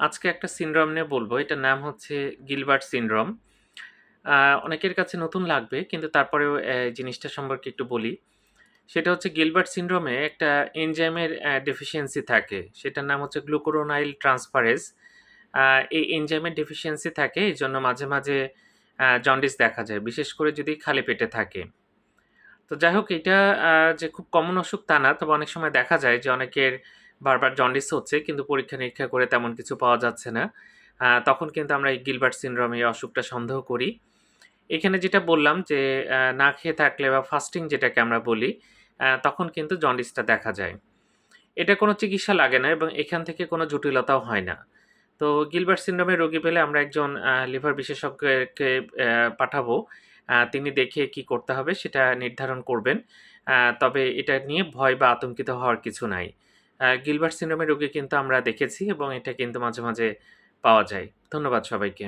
আজকে একটা সিনড্রোম নিয়ে বলব। এটার নাম হচ্ছে গিলবার্ট সিনড্রোম। অনেকের কাছে নতুন লাগবে কিন্তু তারপরেও জিনিসটা সম্পর্কে একটু বলি। সেটা হচ্ছে গিলবার্ট সিনড্রোমে একটা এনজাইমের ডেফিসিয়েন্সি থাকে। সেটার নাম হচ্ছে গ্লুকুরোনাইল ট্রান্সফারেজ। আ এই এনজাইমের ডেফিসিয়েন্সি থাকে এজন্য মাঝে, মাঝে আ জন্ডিস দেখা যায়। বিশেষ করে যদি খালি পেটে থাকে। তো যাই হোক এটা যে খুব কমন অসুখ তা না। তবে অনেক সময় দেখা যায় যে অনেকের বারবার জন্ডিস হচ্ছে কিন্তু পরীক্ষা-নিরীক্ষা করে তেমন কিছু পাওয়া যাচ্ছে না। তখন কিন্তু আমরা এই গিলবার্ট সিনড্রোম এই অসুখটা সন্দেহ করি। এখানে যেটা বললাম যে না খেয়ে থাকলে বা ফাস্টিং যেটাকে আমরা বলি, তখন কিন্তু জন্ডিসটা দেখা যায়। এটা কোনো চিকিৎসা লাগে না এবং এখান থেকে কোনো জটিলতাও হয় না। তো গিলবার্ট সিনড্রোমের রোগী পেলে আমরা একজন লিভার বিশেষজ্ঞকে পাঠাবো। তিনি দেখে কি করতে হবে সেটা নির্ধারণ করবেন। তবে এটা নিয়ে ভয় বা আতঙ্কিত হওয়ার কিছু নাই। গিলবার্ট সিনড্রোমের রোগী কিন্তু আমরা দেখেছি এবং এটা কিন্তু মাঝে, মাঝে পাওয়া যায়। ধন্যবাদ সবাইকে।